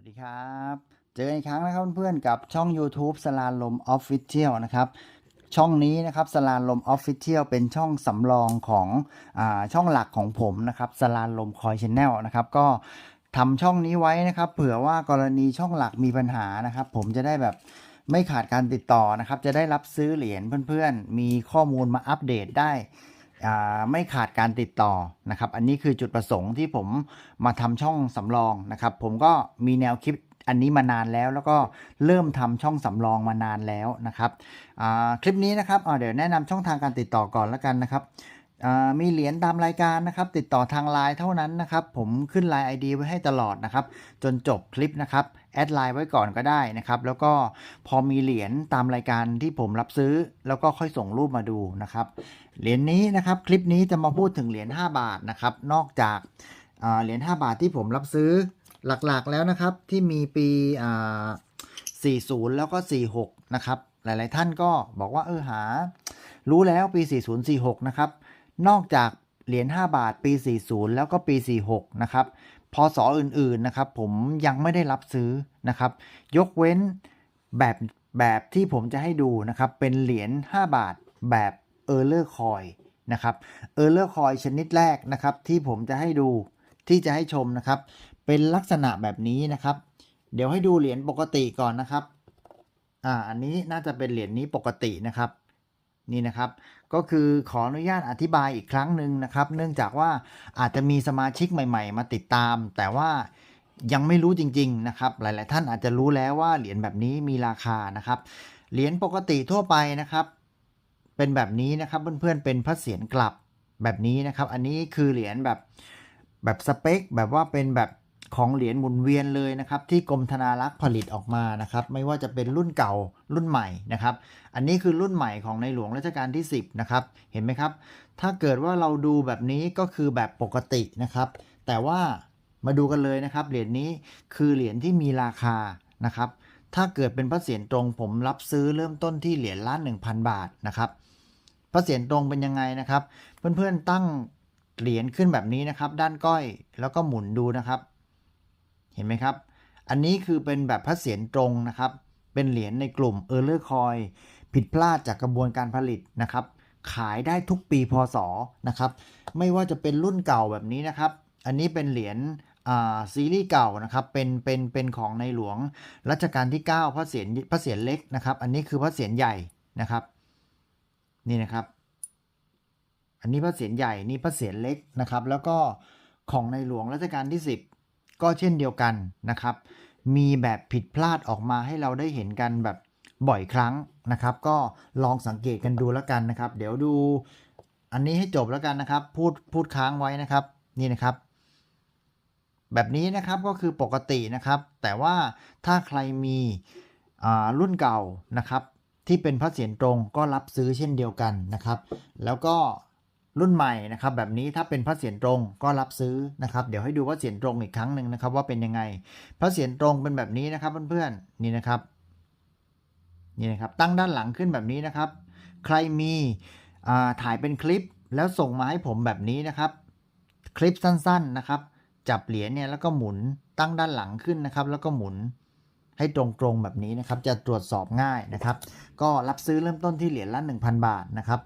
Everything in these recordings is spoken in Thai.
วัสดีครับ เจอกันอีกครั้งนะครับเพื่อนๆกับช่อง YouTube สลาลม Official นะครับ ช่องนี้นะครับสลาลม Official เป็นช่องสำรองของอาช่องหลักของผมนะครับสลาลมคอยชแนลนะครับ ก็ทำช่องนี้ไว้นะครับ เผื่อว่ากรณีช่องหลักมีปัญหานะครับ ผมจะได้แบบไม่ขาดการติดต่อนะครับ จะได้รับซื้อเหรียญเพื่อนๆ มีข้อมูลมาอัปเดตได้ ไม่ขาดการติดต่อนะครับ อันนี้คือจุดประสงค์ที่ผมมาทำช่องสำรองนะครับ ผมก็มีแนวคิดอันนี้มานานแล้วแล้วก็เริ่มทำช่องสำรองมานานแล้วนะครับคลิปนี้นะครับเดี๋ยวแนะนำช่องทางการติดต่อก่อนแล้วกันนะครับมีเหรียญตามรายการนะครับ ติดต่อทางไลน์เท่านั้นนะครับ ผมขึ้นไลน์ ID ไว้ให้ตลอดนะครับ จนจบคลิปนะครับ แอดไลน์ไว้ก่อนก็ได้นะครับ แล้วก็พอมีเหรียญตามรายการที่ผมรับซื้อ แล้วก็ค่อยส่งรูปมาดูนะครับ เหรียญนี้นะครับคลิปนี้จะมาพูดถึงเหรียญ5บาทนะครับ นอกจากเหรียญ5บาทที่ผมรับซื้อหลักๆแล้วนะครับที่มีปี 40 แล้วก็ 46 นะครับ หลายๆท่านก็บอกว่าเออหา รู้แล้วปี 4046 นะครับ นอกจากเหรียญ5บาทปี 40 แล้วก็ปี 46 นะครับ พศอื่นๆนะครับ ผมยังไม่ได้รับซื้อนะครับ ยกเว้นแบบแบบที่ผมจะให้ดูนะครับ เป็นเหรียญ 5 บาทแบบเออร์เลอร์คอยนะครับเออร์เลอร์คอยชนิดแรกนะครับ ที่ผมจะให้ดูที่จะให้ชมนะครับ เป็นลักษณะแบบนี้นะครับ เดี๋ยวให้ดูเหรียญปกติก่อนนะครับอ่าอันนี้น่าจะเป็นเหรียญนี้ปกตินะครับ นี่นะครับ ก็คือขออนุญาตอธิบายอีกครั้งหนึ่งนะครับ เนื่องจากว่าอาจจะมีสมาชิกใหม่ ๆ มาติดตาม แต่ว่ายังไม่รู้จริง ๆ นะครับ หลาย ๆ ท่านอาจจะรู้แล้วว่าเหรียญแบบนี้มีราคานะครับ เหรียญปกติทั่วไปนะครับ เป็นแบบนี้นะครับเพื่อนๆเป็นพระเศียรกลับแบบนี้นะครับ อันนี้คือเหรียญแบบแบบสเปคแบบว่าเป็นแบบ ของเหรียญหมุนเวียนเลยนะครับที่กรมธนารักษ์ผลิตออกมานะครับไม่ว่าจะเป็นรุ่นเก่ารุ่นใหม่นะครับอันนี้คือรุ่นใหม่ของในหลวงรัชกาลที่ 10นะครับเห็นไหมครับ ถ้าเกิดว่าเราดูแบบนี้ก็คือแบบปกตินะครับ แต่ว่ามาดูกันเลยนะครับเหรียญนี้คือเหรียญที่มีราคานะครับถ้าเกิดเป็นพระเศียรตรงผมรับซื้อเริ่มต้นที่เหรียญละ1,000 บาทนะครับพระเศียรตรงเป็นยังไงนะครับ เพื่อนๆตั้งเหรียญขึ้นแบบนี้นะครับ ด้านก้อยแล้วก็หมุนดูนะครับ ห็นไหมครับ อันนี้คือเป็นแบบพระเศียรตรงนะครับ เป็นเหรียญในกลุ่มเออร์เลอร์คอยผิดพลาดจากกระบวนการผลิตนะครับ ขายได้ทุกปีพศนะครับ ไม่ว่าจะเป็นรุ่นเก่าแบบนี้นะครับ อันนี้เป็นเหรียญซีรีส์เก่านะครับเป็นเป็นเป็นของในหลวงรัชกาลที่ 9 พระเศียรพระเศียรเล็กนะครับ อันนี้คือพระเศียรใหญ่นะครับ นี่นะครับ อันนี้พระเศียรใหญ่นี่พระเศียรเล็กนะครับ แล้วก็ของในหลวงรัชกาลที่ 10 ก็เช่นเดียวกันนะครับ มีแบบผิดพลาดออกมาให้เราได้เห็นกันแบบบ่อยครั้งนะครับ ก็ลองสังเกตกันดูแล้วกันนะครับ เดี๋ยวดูอันนี้ให้จบแล้วกันนะครับ พูดพูดค้างไว้นะครับนี่นะครับ แบบนี้นะครับก็คือปกตินะครับ แต่ว่าถ้าใครมีรุ่นเก่านะครับ ที่เป็นพระเศียรตรงก็รับซื้อเช่นเดียวกันนะครับ แล้วก็ รุ่นใหม่นะครับแบบนี้ถ้าเป็นพระเศียรตรงก็รับซื้อนะครับ เดี๋ยวให้ดูพระเศียรตรงอีกครั้งหนึ่งนะครับว่าเป็นยังไงพระเศียรตรงเป็นแบบนี้นะครับเพื่อนๆนี่นะครับนี่นะครับตั้งด้านหลังขึ้นแบบนี้นะครับ ใครมีอ่าถ่ายเป็นคลิปแล้วส่งมาให้ผมแบบนี้นะครับ คลิปสั้นๆนะครับ จับเหรียญเนี่ยแล้วก็หมุนตั้งด้านหลังขึ้นนะครับ แล้วก็หมุนให้ตรงๆแบบนี้นะครับ จะตรวจสอบง่ายนะครับ ก็รับซื้อเริ่มต้นที่เหรียญละ 1,000 บาทนะครับ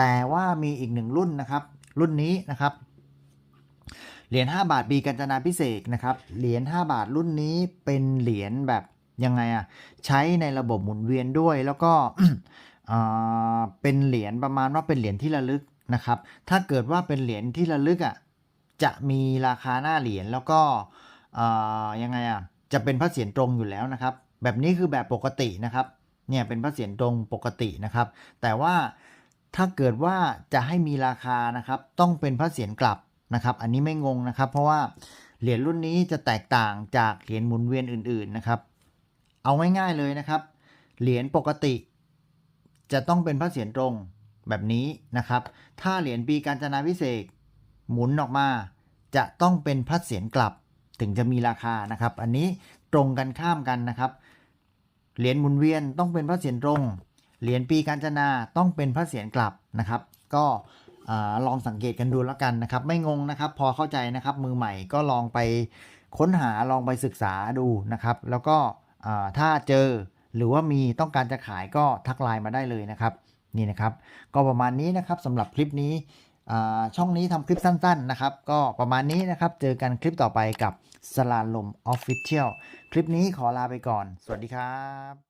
แต่ว่ามีอีกหนึ่งรุ่นนะครับ รุ่นนี้นะครับ เหรียญ5บาทปีกัญจนาพิเศษนะครับ เหรียญ5บาทรุ่นนี้เป็นเหรียญแบบยังไงอะใช้ในระบบหมุนเวียนด้วยแล้วก็เป็นเหรียญประมาณว่าเป็นเหรียญที่ระลึกนะครับ ถ้าเกิดว่าเป็นเหรียญที่ระลึกอะจะมีราคาหน้าเหรียญแล้วก็ยังไงอะจะเป็นพระเศียรตรงอยู่แล้วนะครับ แบบนี้คือแบบปกตินะครับเนี่ยเป็นพระเศียรตรงปกตินะครับ แต่ว่า ถ้าเกิดว่าจะให้มีราคานะครับต้องเป็นพระเศียรกลับนะครับ อันนี้ไม่งงนะครับ เพราะว่าเหรียญรุ่นนี้จะแตกต่างจากเหรียญหมุนเวียนอื่น ๆนะครับ เอาง่ายๆเลยนะครับ เหรียญปกติจะต้องเป็นพระเศียรตรงแบบนี้นะครับ ถ้าเหรียญปีการจนาพิเศษกหมุนออกมา จะต้องเป็นพระเศียรกลับถึงจะมีราคานะครับ อันนี้ตรงกันข้ามกันนะครับ เหรียญหมุนเวียนต้องเป็นพระเศียรตรง เหรียญปีการจนาต้องเป็นพระเศียรกลับนะครับ ก็ลองสังเกตกันดูแล้วกันนะครับ ไม่งงนะครับ พอเข้าใจนะครับ มือใหม่ก็ลองไปค้นหาลองไปศึกษาดูนะครับ แล้วก็ถ้าเจอหรือว่ามีต้องการจะขายก็ทักไลน์มาได้เลยนะครับนี่นะครับ ก็ประมาณนี้นะครับสำหรับคลิปนี้ช่องนี้ทำคลิปสั้นๆนะครับ ก็ประมาณนี้นะครับ เจอกันคลิปต่อไปกับสลาลมออฟฟิเชียลคลิปนี้ขอลาไปก่อน สวัสดีครับ